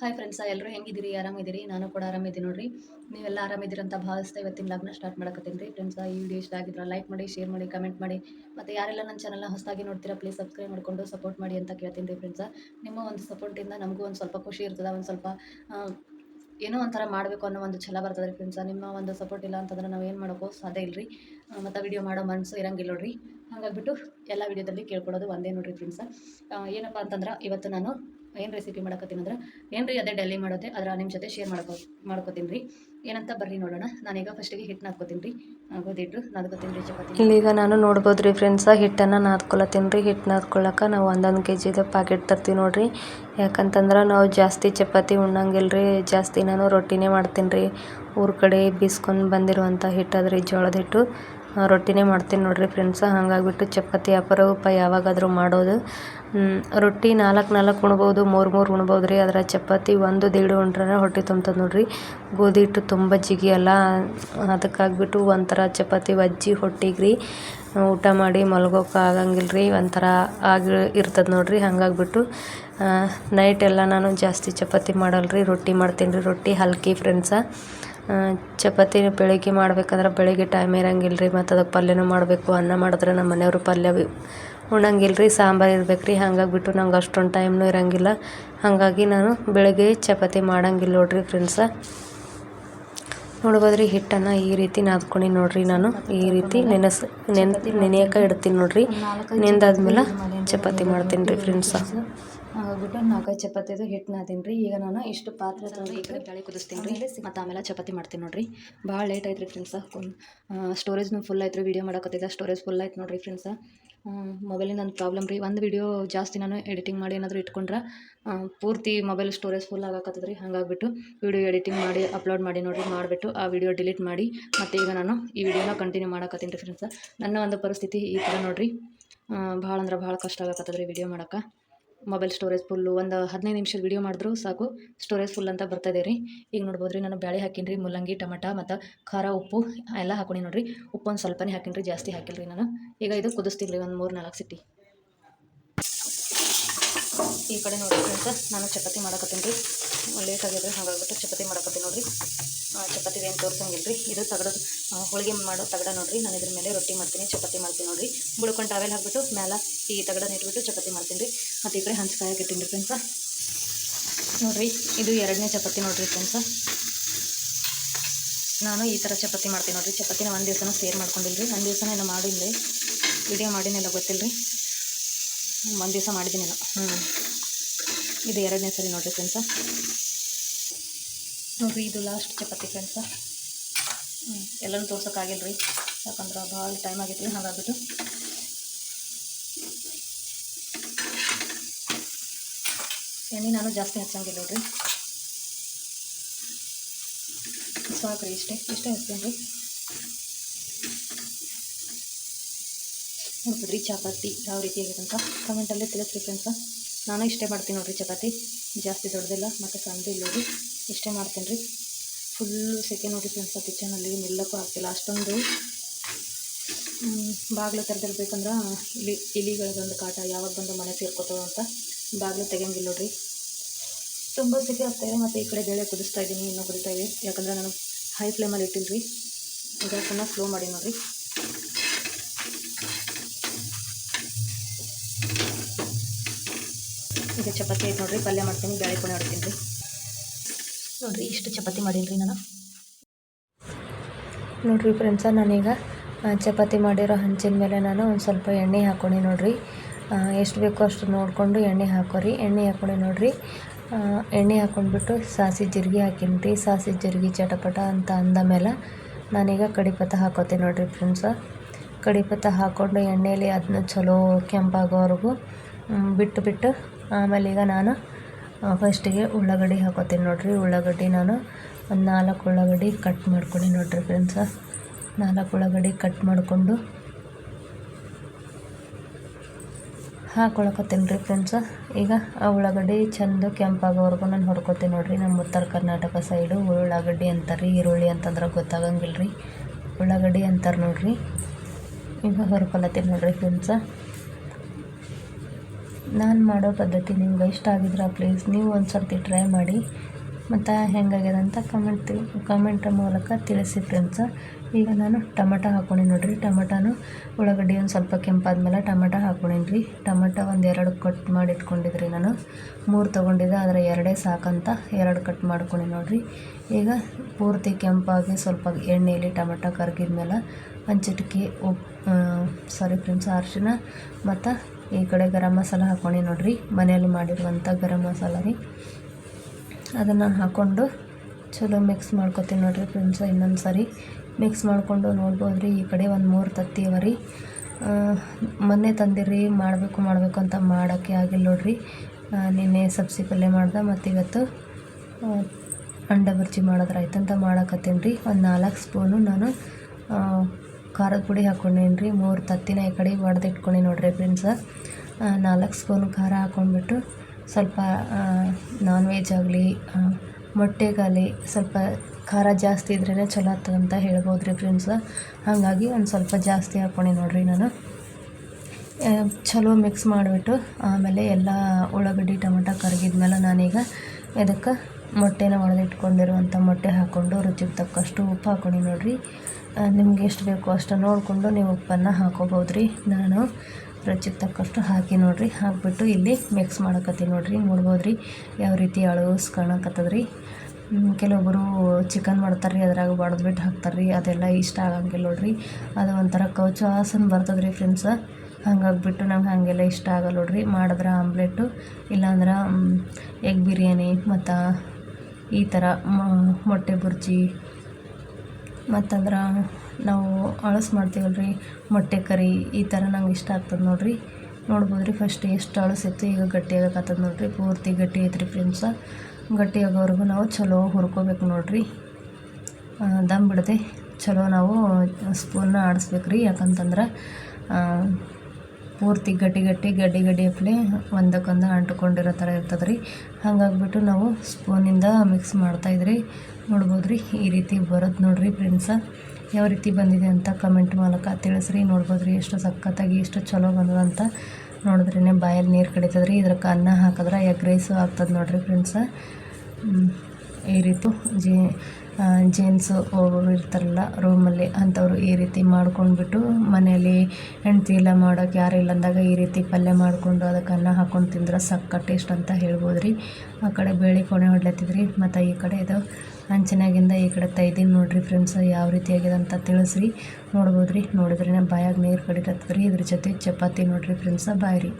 Hi friends ಎಲ್ಲರೂ ಹೆಂಗಿದ್ದೀರಿ? ಆರಾಮಿದ್ದೀರಿ? ನಾನು ಕೂಡ ಆರಾಮಿದ್ದೀನಿ ನೋಡ್ರಿ. ನೀವೆಲ್ಲ ಆರಾಮಿದ್ದೀರಿ ಅಂತ ಭಾವಿಸ್ತಾ ಇವತ್ತಿನ ಲಗ್ನ ಸ್ಟಾರ್ಟ್ ಮಾಡಕತ್ತೀನಿ ರೀ. ಫ್ರೆಂಡ್ಸ ಈ ವಿಡಿಯೋ ಇಷ್ಟ ಆಗಿದ್ರೆ ಲೈಕ್ ಮಾಡಿ ಶೇರ್ ಮಾಡಿ ಕಮೆಂಟ್ ಮಾಡಿ. ಮತ್ತು ಯಾರೆಲ್ಲ ನನ್ನ ಚಾನಲ್ನ ಹೊಸದಾಗಿ ನೋಡ್ತೀರಾ ಪ್ಲೀಸ್ ಸಬ್ಸ್ಕ್ರೈಬ್ ಮಾಡಿಕೊಂಡು ಸಪೋರ್ಟ್ ಮಾಡಿ ಅಂತ ಕೇಳ್ತೀನಿ ರೀ ಫ್ರೆಂಡ್ಸ ನಿಮ್ಮ ಒಂದು ಸಪೋರ್ಟಿಂದ ನಮಗೂ ಒಂದು ಸ್ವಲ್ಪ ಖುಷಿ ಇರ್ತದೆ, ಒಂದು ಸ್ವಲ್ಪ ಏನೋ ಒಂಥರ ಮಾಡಬೇಕು ಅನ್ನೋ ಒಂದು ಛಲ ಬರ್ತದೆ ರೀ ಫ್ರೆಂಡ್ಸ್ ನಿಮ್ಮ ಒಂದು ಸಪೋರ್ಟ್ ಇಲ್ಲ ಅಂತಂದ್ರೆ ನಾವು ಏನು ಮಾಡೋಕ್ಕೂ ಸಾಧ್ಯ ಇಲ್ಲ ರೀ ಮತ್ತು ವಿಡಿಯೋ ಮಾಡೋ ಮನಸ್ಸು ಇರಂಗಿಲ್ಲ ನೋಡ್ರಿ. ಹಾಗಾಗ್ಬಿಟ್ಟು ಎಲ್ಲ ವಿಡಿಯೋದಲ್ಲಿ ಕೇಳ್ಕೊಡೋದು ಒಂದೇ ನೋಡ್ರಿ ಫ್ರೆಂಡ್ಸ ಏನಪ್ಪ ಅಂತಂದ್ರೆ ಇವತ್ತು ನಾನು ಏನು ರೆಸಿಪಿ ಮಾಡಕತ್ತೀನಿ ಅಂದ್ರೆ ಏನು ರೀ ಅದೇ ಡೆಲ್ಲಿ ಮಾಡೋದೆ, ಅದರ ನಿಮ್ಮ ಜೊತೆ ಶೇರ್ ಮಾಡ್ಕೊ ಮಾಡ್ಕೋತೀನಿ ರೀ ಏನಂತ ಬರ್ರಿ ನೋಡೋಣ. ನಾನೀಗ ಫಸ್ಟಿಗೆ ಹಿಟ್ಟು ನಾದ್ಕೋತೀನಿ ರೀ ಗೋಧಿಟ್ಟು ನಾದ್ಕೋತೀನಿ ರೀ ಚಪಾತಿ. ಈಗ ನಾನು ನೋಡ್ಬೋದು ರೀ ಫ್ರೆಂಡ್ಸ ಹಿಟ್ಟನ್ನು ನಾದ್ಕೊಳತ್ತೀನಿ ರೀ ಹಿಟ್ಟು ನಾದ್ಕೊಳ್ಳೋಕೆ ನಾವು ಒಂದೊಂದು ಕೆ ಜಿದು ಪ್ಯಾಕೆಟ್ ತರ್ತೀವಿ ನೋಡಿರಿ. ಯಾಕಂತಂದ್ರೆ ನಾವು ಜಾಸ್ತಿ ಚಪಾತಿ ಉಣ್ಣಂಗಿಲ್ಲ ರೀ ಜಾಸ್ತಿ ನಾನು ರೊಟ್ಟಿನೇ ಮಾಡ್ತೀನಿ ರೀ ಊರ ಕಡೆ ಬೀಸ್ಕೊಂಡು ಬಂದಿರುವಂಥ ಹಿಟ್ಟು ಅದ್ರಿ ಜೋಳದ ಹಿಟ್ಟು. ರೊಟ್ಟಿನೇ ಮಾಡ್ತೀನಿ ನೋಡಿರಿ ಫ್ರೆಂಡ್ಸ ಹಾಗಾಗ್ಬಿಟ್ಟು ಚಪಾತಿ ಅಪರೂಪ ಯಾವಾಗಾದರೂ ಮಾಡೋದು. ರೊಟ್ಟಿ ನಾಲ್ಕು ನಾಲ್ಕು ಉಣ್ಬೋದು, ಮೂರು ಮೂರು ಉಣ್ಬೋದು ರೀ. ಅದರ ಚಪಾತಿ ಒಂದು ದೇಡು ಉಂಡ್ರೆ ಹೊಟ್ಟೆ ತುಂಬ್ತದೆ ನೋಡಿರಿ. ಗೋಧಿ ಹಿಟ್ಟು ತುಂಬ ಜಿಗಿಯಲ್ಲ ಅದಕ್ಕಾಗ್ಬಿಟ್ಟು ಒಂಥರ ಚಪಾತಿ ಬಜ್ಜಿ ಹೊಟ್ಟಿಗೆ ರೀ. ಊಟ ಮಾಡಿ ಮಲ್ಗೋಕೆ ಆಗಂಗಿಲ್ಲ ರೀ. ಒಂಥರ ಆಗಿ ಇರ್ತದೆ ನೋಡಿರಿ. ಹಾಗಾಗ್ಬಿಟ್ಟು ನೈಟ್ ಎಲ್ಲ ನಾನು ಜಾಸ್ತಿ ಚಪಾತಿ ಮಾಡಲ್ಲ ರೀ ರೊಟ್ಟಿ ಮಾಡ್ತೀನಿ ರೀ. ರೊಟ್ಟಿ ಹಲ್ಕಿ ಫ್ರೆಂಡ್ಸ ಚಪಾತಿ ಬೆಳಗ್ಗೆ ಮಾಡ್ಬೇಕಂದ್ರೆ ಬೆಳಗ್ಗೆ ಟೈಮ್ ಇರಂಗಿಲ್ಲ ರೀ ಮತ್ತು ಅದಕ್ಕೆ ಪಲ್ಯನೂ ಮಾಡಬೇಕು, ಅನ್ನ ಮಾಡಿದ್ರೆ ನಮ್ಮ ಮನೆಯವರು ಪಲ್ಯ ಉಣ್ಣಂಗಿಲ್ಲ ರೀ ಸಾಂಬಾರು ಇರ್ಬೇಕು ರೀ ಹಾಗಾಗ್ಬಿಟ್ಟು ನಂಗೆ ಅಷ್ಟೊಂದು ಟೈಮ್ನೂ ಇರಂಗಿಲ್ಲ. ಹಾಗಾಗಿ ನಾನು ಬೆಳಗ್ಗೆ ಚಪಾತಿ ಮಾಡಂಗಿಲ್ಲ ನೋಡ್ರಿ ಫ್ರೆಂಡ್ಸ ನೋಡ್ಬೋದು ಹಿಟ್ಟನ್ನ ಹಿಟ್ಟನ್ನು ಈ ರೀತಿ ನಾದ್ಕೊಂಡು ನೋಡ್ರಿ ನಾನು. ಈ ರೀತಿ ನೆನೆಸ್ ನೆನ್ ನೆನೆಯಕ್ಕೆ ಇಡ್ತೀನಿ ನೋಡ್ರಿ. ನೆಂದಾದ್ಮೇಲೆ ಚಪಾತಿ ಮಾಡ್ತೀನಿ ರೀ ಫ್ರೆಂಡ್ಸ ಹಾಗಾಗ್ಬಿಟ್ಟು ನಾಲ್ಕೈದು ಚಪಾತಿದು ಹಿಟ್ಟು ನಾದೀನಿ ರೀ. ಈಗ ನಾನು ಇಷ್ಟು ಪಾತ್ರೆ ತಂದು ಈ ಕಡೆ ಬೆಳೆ ಕುದಿಸ್ತೀನಿ ರೀ. ಮತ್ತು ಆಮೇಲೆ ಚಪಾತಿ ಮಾಡ್ತೀನಿ ನೋಡ್ರಿ. ಭಾಳ ಲೇಟ್ ಆಯ್ತು ರೀ ಫ್ರೆಂಡ್ಸ ಸ್ಟೋರೇಜ್ನು ಫುಲ್ ಆಯ್ತು ರೀ. ವಿಡಿಯೋ ಮಾಡಕತ್ತಿದ್ದೆ ಸ್ಟೋರೇಜ್ ಫುಲ್ ಆಯ್ತು ನೋಡ್ರಿ ಫ್ರೆಂಡ್ಸ ಮೊಬೈಲಿಂದ ಒಂದು ಪ್ರಾಬ್ಲಮ್ ರೀ. ಒಂದು ವಿಡಿಯೋ ಜಾಸ್ತಿ ನಾನು ಎಡಿಟಿಂಗ್ ಮಾಡಿ ಏನಾದರೂ ಇಟ್ಕೊಂಡ್ರೆ ಪೂರ್ತಿ ಮೊಬೈಲ್ ಸ್ಟೋರೇಜ್ ಫುಲ್ ಆಗಾಕತ್ತದ ರೀ. ಹಾಗಾಗ್ಬಿಟ್ಟು ವೀಡಿಯೋ ಎಡಿಟಿಂಗ್ ಮಾಡಿ ಅಪ್ಲೋಡ್ ಮಾಡಿ ನೋಡಿರಿ, ಮಾಡಿಬಿಟ್ಟು ಆ ವಿಡಿಯೋ ಡಿಲೀಟ್ ಮಾಡಿ, ಮತ್ತು ಈಗ ನಾನು ಈ ವಿಡಿಯೋನ ಕಂಟಿನ್ಯೂ ಮಾಡಕತ್ತೀನಿ ರೀ ಫ್ರೆಂಡ್ಸ ನನ್ನ ಒಂದು ಪರಿಸ್ಥಿತಿ ಈ ಥರ ನೋಡಿರಿ. ಭಾಳ ಅಂದ್ರೆ ಭಾಳ ಕಷ್ಟ ಆಗಕತ್ತದ ರೀ ವಿಡಿಯೋ ಮಾಡೋಕೆ. ಮೊಬೈಲ್ ಸ್ಟೋರೇಜ್ ಫುಲ್ಲು ಒಂದು ಹದಿನೈದು ನಿಮಿಷದ ವಿಡಿಯೋ ಮಾಡಿದ್ರು ಸಾಕು. ಸ್ಟೋರೇಜ್ ಫುಲ್ ಅಂತ ಬರ್ತದೆ ರೀ. ಈಗ ನೋಡ್ಬೋದು ರೀ ನಾನು ಬೇಳೆ ಹಾಕೀನಿ ರೀ ಮೂಲಂಗಿ, ಟಮಟ ಮತ್ತು ಖಾರ, ಉಪ್ಪು ಎಲ್ಲ ಹಾಕೊಂಡಿ ನೋಡಿರಿ. ಉಪ್ಪು ಒಂದು ಸ್ವಲ್ಪನೇ ಹಾಕೀನಿ ರೀ ಜಾಸ್ತಿ ಹಾಕಿಲ್ಲ ರೀ ನಾನು. ಈಗ ಇದು ಕುದಿಸ್ತೀನಿ ರೀ ಒಂದು ಮೂರು ನಾಲ್ಕು ಸಿಟಿ ಈ ಕಡೆ ನೋಡಿ ಫ್ರೆಂಡ್ಸ್ ನಾನು ಚಪಾತಿ ಮಾಡಕತ್ತೀನಿ ರೀ. ಲೇಟ್ ಆಗಿದ್ರೆ ಹಾಗಾಗ್ಬಿಟ್ಟು ಚಪಾತಿ ಮಾಡಕತ್ತೀನಿ ನೋಡಿರಿ. ಚಪಾತಿ ಏನು ತೋರ್ಸಂಗಿಲ್ಲ ರೀ ಇದು ತಗಡದ ಹೋಳಿಗೆ ಮಾಡೋ ತಗಡ ನೋಡಿರಿ. ನಾನು ಇದ್ರ ಮೇಲೆ ರೊಟ್ಟಿ ಮಾಡ್ತೀನಿ, ಚಪಾತಿ ಮಾಡ್ತೀನಿ ನೋಡಿರಿ. ಬುಳ್ಕೊಂಡು ಟಾವೆಲ್ ಹಾಕ್ಬಿಟ್ಟು ಮೇಲೆ ಈ ತಗಡನ ಇಟ್ಬಿಟ್ಟು ಚಪಾತಿ ಮಾಡ್ತೀನಿ ರೀ. ಮತ್ತು ಈ ಕಡೆ ಹಂಚ್ಕಾಯಿ ಇಟ್ಟಿನಿ ರೀ ಫ್ರೆಂಡ್ಸ ನೋಡಿರಿ, ಇದು ಎರಡನೇ ಚಪಾತಿ ನೋಡಿರಿ ಫ್ರೆಂಡ್ಸ ನಾನು ಈ ಥರ ಚಪಾತಿ ಮಾಡ್ತೀನಿ ನೋಡಿರಿ. ಚಪಾತಿನ ಒಂದು ದಿವಸನೂ ಸೇರ್ ಮಾಡ್ಕೊಂಡಿಲ್ಲ ಒಂದು ದಿವಸನ ಏನೋ ಮಾಡಿಲ್ಲ ರೀ ವಿಡಿಯೋ ಮಾಡಿನೆಲ್ಲ ಗೊತ್ತಿಲ್ಲ ರೀ ಒಂದು ದಿವಸ ಮಾಡಿದ್ದೀನಿ ನಾನು ಹ್ಞೂ ಇದು ಎರಡನೇ ಸರಿ ನೋಡಿರಿ ಫ್ರೆಂಡ್ಸ ನೋಡಿರಿ, ಇದು ಲಾಸ್ಟ್ ಚಪಾತಿ ಫ್ರೆಂಡ್ಸ ಎಲ್ಲರೂ ತೋರ್ಸೋಕ್ಕಾಗಿಲ್ಲ ರೀ. ಯಾಕಂದ್ರೆ ಭಾಳ ಟೈಮ್ ಆಗೈತಿ ಹಾಗಾಗ್ಬಿಟ್ಟು. ಎಣ್ಣೆ ನಾನು ಜಾಸ್ತಿ ಹಚ್ಚಂಗಿಲ್ಲ ನೋಡಿರಿ. ಸಾಕು ರೀ ಇಷ್ಟೇ ಇಷ್ಟೇ ಹಚ್ತೀನಿ ರೀ. ನೋಡ್ಬೋದ್ರಿ ಚಪಾತಿ ಯಾವ ರೀತಿ ಆಗಿದೆ ಅಂತ ಕಮೆಂಟಲ್ಲಿ ತಿಳಿಸ್ರಿ ಫ್ರೆಂಡ್ಸ ನಾನು ಇಷ್ಟೇ ಮಾಡ್ತೀನಿ ನೋಡಿರಿ ಚಪಾತಿ. ಜಾಸ್ತಿ ದೊಡ್ಡದಿಲ್ಲ, ಮತ್ತು ಸಣ್ಣದು ಇಲ್ಲ ರೀ ಇಷ್ಟೇ ಮಾಡ್ತೀನಿ ರೀ. ಫುಲ್ಲು ಸೆಕೆ ಫ್ರೆಂಡ್ಸ್ ಕಿಚನ್ ಕಿಚನಲ್ಲಿ ನಿಲ್ಲಕ್ಕೂ ಆಗ್ತಿಲ್ಲ ಅಷ್ಟೊಂದು ಬಾಗಿಲು ತೆರೆದಿರ್ಬೇಕಂದ್ರೆ ಇಲಿ ಇಲಿಗಳದೊಂದು ಕಾಟ, ಯಾವಾಗ ಬಂದು ಮನೆ ಸೇರ್ಕೋತಾವ ಅಂತ ಬಾಗಿಲು ತೆಗಿಯಂಗಿಲ್ಲ ನೋಡ್ರಿ. ತುಂಬ ಸೆಕೆ ಆಗ್ತಾಯಿದೆ ಮತ್ತು ಈ ಕಡೆ ಬೇಳೆ ಕುದಿಸ್ತಾ ಇದ್ದೀನಿ ಇನ್ನೂ ಕುದಿತಾ ಇದೆ. ಯಾಕಂದರೆ ನಾನು ಹೈ ಫ್ಲೇಮಲ್ಲಿ ಇಟ್ಟಿಲ್ಲ ರೀ ಗ್ಯಾಸನ್ನು ಸ್ಲೋ ಮಾಡಿ ನೋಡ್ರಿ. ಈಗ ಚಪಾತಿ ಐತೆ ನೋಡ್ರಿ, ಪಲ್ಯ ಮಾಡ್ತೀನಿ ಬೇಳೆ ಕೊನೆ ಹೊಡ್ತೀನಿ ರೀ. ನೋಡ್ರಿ, ಇಷ್ಟು ಚಪಾತಿ ಮಾಡೀನಿ ರೀ ನಾನು. ನೋಡ್ರಿ ಫ್ರೆಂಡ್ಸ ನಾನೀಗ ಚಪಾತಿ ಮಾಡಿರೋ ಹಂಚಿನ ಮೇಲೆ ನಾನು ಒಂದು ಸ್ವಲ್ಪ ಎಣ್ಣೆ ಹಾಕ್ಕೊಂಡು ನೋಡ್ರಿ. ಎಷ್ಟು ಬೇಕೋ ಅಷ್ಟು ನೋಡಿಕೊಂಡು ಎಣ್ಣೆ ಹಾಕೋರಿ. ಎಣ್ಣೆ ಹಾಕ್ಕೊಂಡು ನೋಡ್ರಿ. ಎಣ್ಣೆ ಹಾಕೊಂಡ್ಬಿಟ್ಟು ಸಾಸಿ ಜೀರಿಗೆ ಹಾಕೀನಿ ರೀ. ಸಾಸಿ ಜೀರಿಗೆ ಚಟಪಟ ಅಂತ ಅಂದ ಮೇಲೆ ನಾನೀಗ ಕಡಿಪತ್ತ ಹಾಕೋತೀನಿ ನೋಡ್ರಿ ಫ್ರೆಂಡ್ಸ ಕಡಿಪತ್ತ ಹಾಕ್ಕೊಂಡು ಎಣ್ಣೆಯಲ್ಲಿ ಅದನ್ನ ಚಲೋ ಕೆಂಪಾಗೋವರೆಗೂ ಬಿಟ್ಟು ಬಿಟ್ಟು ಆಮೇಲೆ ಈಗ ನಾನು ಫಸ್ಟಿಗೆ ಉಳ್ಳಾಗಡ್ಡಿ ಹಾಕೋತೀನಿ ನೋಡಿರಿ. ಉಳ್ಳಾಗಡ್ಡಿ ನಾನು ಒಂದು ನಾಲ್ಕು ಉಳ್ಳಾಗಡ್ಡಿ ಕಟ್ ಮಾಡ್ಕೊಡಿ ನೋಡಿರಿ ಫ್ರೆಂಡ್ಸ ನಾಲ್ಕು ಉಳ್ಳಾಗಡ್ಡಿ ಕಟ್ ಮಾಡಿಕೊಂಡು ಹಾಕೊಳಕತ್ತೀನಿ ರೀ ಫ್ರೆಂಡ್ಸ ಈಗ ಆ ಉಳ್ಳಾಗಡ್ಡಿ ಚೆಂದ ಕೆಂಪಾಗೋವರೆಗೂ ನಾನು ಹೊಡ್ಕೊತೀನಿ ನೋಡಿರಿ. ನಮ್ಮ ಉತ್ತರ ಕರ್ನಾಟಕ ಸೈಡು ಉಳ್ಳಾಗಡ್ಡಿ ಅಂತಾರೆ ರೀ ಈರುಳ್ಳಿ ಅಂತಂದ್ರೆ ಗೊತ್ತಾಗಂಗಿಲ್ಲ ರೀ ಉಳ್ಳಾಗಡ್ಡಿ ಅಂತಾರೆ ನೋಡಿರಿ. ಈಗ ಹೊರ್ಕೊಳತ್ತೀನಿ ನೋಡಿರಿ ಫ್ರೆಂಡ್ಸ ನಾನು ಮಾಡೋ ಪದ್ಧತಿ ನಿಮ್ಗೆ ಇಷ್ಟ ಆಗಿದ್ರೆ ಪ್ಲೀಸ್ ನೀವು ಒಂದು ಸರ್ತಿ ಟ್ರೈ ಮಾಡಿ. ಮತ್ತು ಹೆಂಗಾಗ್ಯದ ಅಂತ ಕಮೆಂಟ್ ಕಮೆಂಟ್ ಮೂಲಕ ತಿಳಿಸಿ ಫ್ರೆಂಡ್ಸ ಈಗ ನಾನು ಟೊಮೆಟೊ ಹಾಕ್ಕೊಂಡೀನಿ ನೋಡಿರಿ. ಟೊಮೆಟೊನು ಉಳ್ಳಾಗಡ್ಡಿ ಒಂದು ಸ್ವಲ್ಪ ಕೆಂಪಾದ್ಮೇಲೆ ಟೊಮೆಟೊ ಹಾಕ್ಕೊಂಡೀನಿ ರೀ ಟೊಮೆಟೊ ಒಂದು ಎರಡು ಕಟ್ ಮಾಡಿ ಇಟ್ಕೊಂಡಿದ್ರಿ ನಾನು. ಮೂರು ತೊಗೊಂಡಿದ್ದೆ, ಆದರೆ ಎರಡೇ ಸಾಕಂತ ಎರಡು ಕಟ್ ಮಾಡ್ಕೊಂಡೆ ನೋಡಿರಿ. ಈಗ ಪೂರ್ತಿ ಕೆಂಪಾಗಿ ಸ್ವಲ್ಪ ಎಣ್ಣೆಯಲ್ಲಿ ಟೊಮೆಟೊ ಕರಗಿದ್ಮೇಲೆ ಒಂದು ಚಿಟಕಿ ಉಪ್ಪು ಸಾರಿ ಫ್ರೆಂಡ್ಸ್ ಅರಿಶಿನ, ಮತ್ತು ಈ ಕಡೆ ಗರಂ ಮಸಾಲ ಹಾಕ್ಕೊಂಡು ನೋಡ್ರಿ. ಮನೆಯಲ್ಲಿ ಮಾಡಿರುವಂಥ ಗರಂ ಮಸಾಲ ರೀ. ಅದನ್ನು ಹಾಕ್ಕೊಂಡು ಚಲೋ ಮಿಕ್ಸ್ ಮಾಡ್ಕೊತೀನಿ ನೋಡ್ರಿ ಫ್ರೆಂಡ್ಸ್ ಇನ್ನೊಂದು ಸಾರಿ. ಮಿಕ್ಸ್ ಮಾಡಿಕೊಂಡು ನೋಡ್ಬೋದು ರೀ ಈ ಕಡೆ ಒಂದು ಮೂರು ತತ್ತಿ ಅವ ರೀ. ಮೊನ್ನೆ ತಂದಿರಿ ಮಾಡಬೇಕು ಮಾಡಬೇಕು ಅಂತ ಮಾಡೋಕ್ಕೆ ಆಗಿಲ್ಲ ನೋಡ್ರಿ. ನಿನ್ನೆ ಸಬ್ಸಿ ಪಲ್ಯ ಮಾಡ್ದೆ ಮತ್ತು ಇವತ್ತು ಅಂಡ ಬರ್ಜಿ ಮಾಡೋದ್ರಾಯ್ತು ಅಂತ ಮಾಡಕತ್ತೀನಿ ರೀ. ಒಂದು ನಾಲ್ಕು ಸ್ಪೂನು ನಾನು ಖಾರದ ಪುಡಿ ಹಾಕ್ಕೊಂಡೇನಿ ರೀ ಮೂರು ತತ್ತಿನ ಈ ಕಡೆ ಒಡೆದು ಇಟ್ಕೊಂಡಿ ನೋಡ್ರಿ ಫ್ರೆಂಡ್ಸ ನಾಲ್ಕು ಸ್ಪೂನ್ ಖಾರ ಹಾಕ್ಕೊಂಡ್ಬಿಟ್ಟು ಸ್ವಲ್ಪ ನಾನ್ ವೆಜ್ ಆಗಲಿ ಮೊಟ್ಟೆಗಾಗಲಿ ಸ್ವಲ್ಪ ಖಾರ ಜಾಸ್ತಿ ಇದ್ರೇ ಚಲೋ ಆಗ್ತದೆ ಅಂತ ಹೇಳ್ಬೋದು ರೀ ಫ್ರೆಂಡ್ಸ ಹಾಗಾಗಿ ಒಂದು ಸ್ವಲ್ಪ ಜಾಸ್ತಿ ಹಾಕ್ಕೊಂಡಿ ನೋಡ್ರಿ ನಾನು. ಚಲೋ ಮಿಕ್ಸ್ ಮಾಡಿಬಿಟ್ಟು ಆಮೇಲೆ ಎಲ್ಲ ಉಳ್ಳಾಗಡ್ಡಿ, ಟೊಮೆಟೊ ಕರಗಿದ್ಮೇಲೆ ನಾನೀಗ ಇದಕ್ಕೆ ಮೊಟ್ಟೆನ ಒಡೆದಿಟ್ಕೊಂಡಿರುವಂಥ ಮೊಟ್ಟೆ ಹಾಕ್ಕೊಂಡು ರುಚಿಗೆ ತಕ್ಕಷ್ಟು ಉಪ್ಪು ಹಾಕ್ಕೊಂಡು ನೋಡಿರಿ. ನಿಮ್ಗೆ ಎಷ್ಟು ಬೇಕೋ ಅಷ್ಟು ನೋಡಿಕೊಂಡು ನೀವು ಉಪ್ಪನ್ನು ಹಾಕೋಬೋದು ರೀ ನಾನು ರುಚಿಗೆ ತಕ್ಕಷ್ಟು ಹಾಕಿ ನೋಡಿರಿ. ಹಾಕ್ಬಿಟ್ಟು ಇಲ್ಲಿ ಮಿಕ್ಸ್ ಮಾಡಕತ್ತೀನಿ ನೋಡಿರಿ. ನೋಡ್ಬೋದು ರೀ ಯಾವ ರೀತಿ ರೀ ಕೆಲವೊಬ್ಬರು ಚಿಕನ್ ಮಾಡ್ತಾರೆ ರೀ ಅದ್ರಾಗ ಬಡ್ದ್ಬಿಟ್ಟು ಹಾಕ್ತಾರೆ ರೀ ಅದೆಲ್ಲ ಇಷ್ಟ ಆಗಂಗಿಲ್ಲ ನೋಡಿರಿ. ಅದು ಒಂಥರ ಕೌಚ ಆಸನ ಬರ್ತದೆ ರೀ ಫ್ರೆಂಡ್ಸ ಹಂಗಾಗ್ಬಿಟ್ಟು ನಂಗೆ ಹಾಗೆಲ್ಲ ಇಷ್ಟ ಆಗಲ್ಲ ನೋಡಿರಿ. ಮಾಡಿದ್ರೆ ಆಮ್ಲೆಟು, ಇಲ್ಲಾಂದ್ರೆ ಎಗ್ ಬಿರಿಯಾನಿ ಮತ್ತು ಈ ಥರ ಮೊಟ್ಟೆ ಬುರ್ಜಿ, ಮತ್ತಂದ್ರೆ ನಾವು ಅಳಸ್ ಮಾಡ್ತೀವಲ್ಲ ರೀ ಮೊಟ್ಟೆ ಕರಿ, ಈ ಥರ ನಂಗೆ ಇಷ್ಟ ಆಗ್ತದೆ ನೋಡಿರಿ. ನೋಡ್ಬೋದು ರೀ ಫಸ್ಟ್ ಎಷ್ಟು ಅಳಸಿತ್ತು ಈಗ ಗಟ್ಟಿ ಆಗಕತ್ತದ ನೋಡಿರಿ, ಪೂರ್ತಿ ಗಟ್ಟಿ ಐತ್ರಿ ಫ್ರೆಂಡ್ಸ ಗಟ್ಟಿ ಆಗೋವರೆಗೂ ನಾವು ಚಲೋ ಹುರ್ಕೋಬೇಕು ನೋಡಿರಿ. ದಮ್ ಬಿಡದೆ ಚಲೋ ನಾವು ಸ್ಪೂನ್ನ ಆಡಿಸ್ಬೇಕು ರೀ ಯಾಕಂತಂದ್ರೆ ಪೂರ್ತಿ ಗಟ್ಟಿ ಗಟ್ಟಿ, ಗಡ್ಡಿ ಗಡ್ಡಿ ಅಪ್ಲೆ ಒಂದಕ್ಕೊಂದು ಅಂಟ್ಕೊಂಡಿರೋ ಥರ ಇರ್ತದೆ ರೀ ಹಾಗಾಗ್ಬಿಟ್ಟು ನಾವು ಸ್ಪೂನಿಂದ ಮಿಕ್ಸ್ ಮಾಡ್ತಾಯಿದ್ರಿ ನೋಡ್ಬೋದು ರೀ ಈ ರೀತಿ ಬರೋದು ನೋಡ್ರಿ ಫ್ರೆಂಡ್ಸ. ಯಾವ ರೀತಿ ಬಂದಿದೆ ಅಂತ ಕಮೆಂಟ್ ಮೂಲಕ ತಿಳಿಸ್ರಿ. ನೋಡ್ಬೋದು ರೀ ಎಷ್ಟು ಸಖತ್ತಾಗಿ, ಎಷ್ಟು ಚಲೋ ಬಂದದಂತ ನೋಡಿದ್ರೇ ಬಾಯಲ್ಲಿ ನೀರು ಕಡಿತದ್ರಿ. ರೀ ಇದ್ರಕ್ಕೆ ಅನ್ನ ಹಾಕಿದ್ರೆ ಎಗ್ ರೈಸು ಆಗ್ತದೆ ನೋಡ್ರಿ ಫ್ರೆಂಡ್ಸ. ಈ ರೀತಿ ಜೀ ಜೇನ್ಸು ಒಬ್ಬೊಬ್ರು ಇರ್ತಾರಲ್ಲ ರೂಮಲ್ಲಿ ಅಂಥವ್ರು ಈ ರೀತಿ ಮಾಡ್ಕೊಂಡ್ಬಿಟ್ಟು ಮನೆಯಲ್ಲಿ ಹೆಂಡ್ತಿ ಇಲ್ಲ ಮಾಡೋಕೆ ಯಾರು ಇಲ್ಲ ಅಂದಾಗ ಈ ರೀತಿ ಪಲ್ಯ ಮಾಡಿಕೊಂಡು ಅದಕ್ಕೆ ಅನ್ನ ಹಾಕ್ಕೊಂಡು ತಿಂದ್ರೆ ಸಕ್ಕ ಟೇಸ್ಟ್ ಅಂತ ಹೇಳ್ಬೋದು ರೀ ಆ ಕಡೆ ಬೇಳೆ ಕೊನೆ ಹೊಡ್ಲತ್ತಿದ್ರಿ, ಮತ್ತು ಈ ಕಡೆ ಇದು ಹಂಚಿನಾಗಿಂದ ಈ ಕಡೆ ತೈದಿನ ನೋಡಿರಿ ಫ್ರೆಂಡ್ಸ್ ಯಾವ ರೀತಿ ಆಗಿದೆ ಅಂತ ತಿಳಿಸ್ರಿ. ನೋಡ್ಬೋದು ರೀ ನೋಡಿದ್ರೆ ಬಾಯಾಗ ನೀರು ಕಡಿಲತ್ತದ್ರಿ ಇದ್ರ ಜೊತೆ ಚಪಾತಿ ನೋಡಿರಿ ಫ್ರೆಂಡ್ಸ ಬಾಯ್ ರೀ